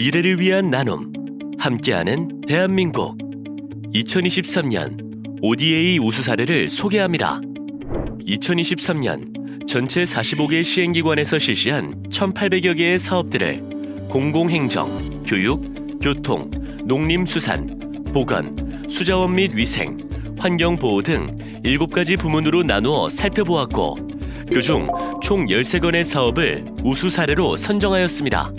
미래를 위한 나눔 함께하는 대한민국 2023년 ODA 우수 사례를 소개합니다. 2023년 전체 45개 시행기관에서 실시한 1,800여 개의 사업들을 공공행정, 교육, 교통, 농림수산, 보건, 수자원 및 위생, 환경보호 등 7가지 부문으로 나누어 살펴보았고 그중 총 13건의 사업을 우수 사례로 선정하였습니다.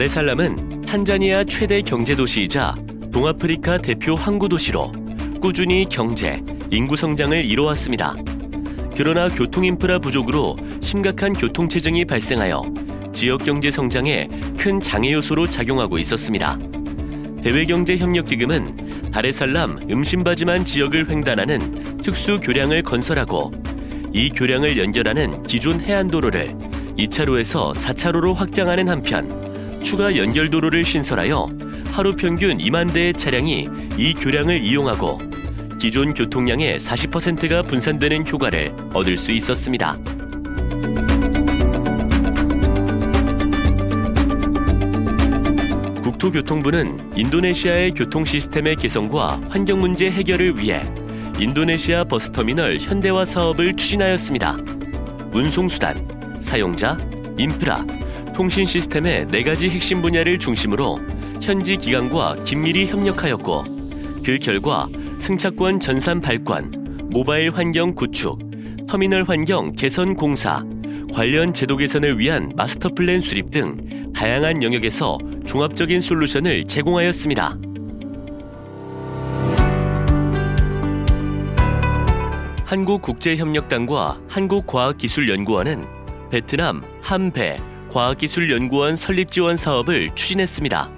다레살람은 탄자니아 최대 경제 도시이자 동아프리카 대표 항구 도시로 꾸준히 경제, 인구 성장을 이뤄왔습니다. 그러나 교통 인프라 부족으로 심각한 교통 체증이 발생하여 지역 경제 성장에 큰 장애 요소로 작용하고 있었습니다. 대외경제협력기금은 다레살람 음신바지만 지역을 횡단하는 특수 교량을 건설하고 이 교량을 연결하는 기존 해안도로를 2차로에서 4차로로 확장하는 한편 추가 연결도로를 신설하여 하루 평균 2만 대의 차량이 이 교량을 이용하고 기존 교통량의 40%가 분산되는 효과를 얻을 수 있었습니다. 국토교통부는 인도네시아의 교통 시스템의 개선과 환경 문제 해결을 위해 인도네시아 버스터미널 현대화 사업을 추진하였습니다. 운송수단, 사용자, 인프라, 통신 시스템의 네 가지 핵심 분야를 중심으로 현지 기관과 긴밀히 협력하였고 그 결과 승차권 전산 발권, 모바일 환경 구축, 터미널 환경 개선 공사, 관련 제도 개선을 위한 마스터 플랜 수립 등 다양한 영역에서 종합적인 솔루션을 제공하였습니다. 한국국제협력단과 한국과학기술연구원은 베트남 한배 과학기술연구원 설립 지원 사업을 추진했습니다.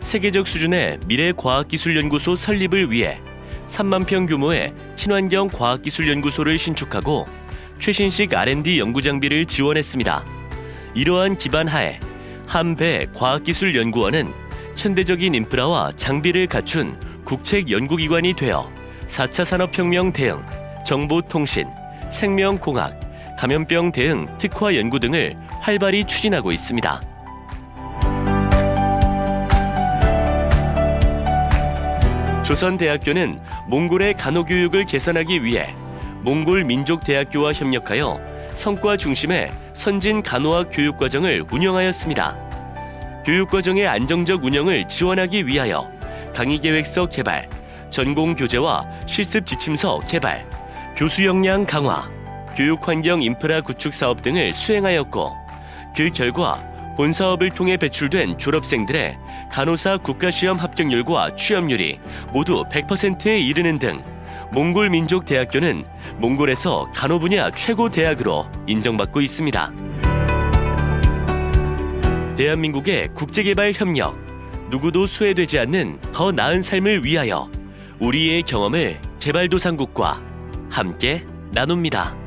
세계적 수준의 미래 과학기술연구소 설립을 위해 3만 평 규모의 친환경 과학기술연구소를 신축하고 최신식 R&D 연구 장비를 지원했습니다. 이러한 기반 하에 한배 과학기술연구원은 현대적인 인프라와 장비를 갖춘 국책 연구기관이 되어 4차 산업혁명 대응, 정보통신, 생명공학, 감염병 대응 특화 연구 등을 활발히 추진하고 있습니다. 조선대학교는 몽골의 간호교육을 개선하기 위해 몽골 민족대학교와 협력하여 성과 중심의 선진 간호학 교육과정을 운영하였습니다. 교육과정의 안정적 운영을 지원하기 위하여 강의계획서 개발, 전공 교재와 실습 지침서 개발, 교수 역량 강화, 교육 환경 인프라 구축 사업 등을 수행하였고 그 결과 본 사업을 통해 배출된 졸업생들의 간호사 국가시험 합격률과 취업률이 모두 100%에 이르는 등 몽골 민족 대학교는 몽골에서 간호 분야 최고 대학으로 인정받고 있습니다. 대한민국의 국제개발 협력 누구도 소외되지 않는 더 나은 삶을 위하여 우리의 경험을 개발도상국과 함께 나눕니다.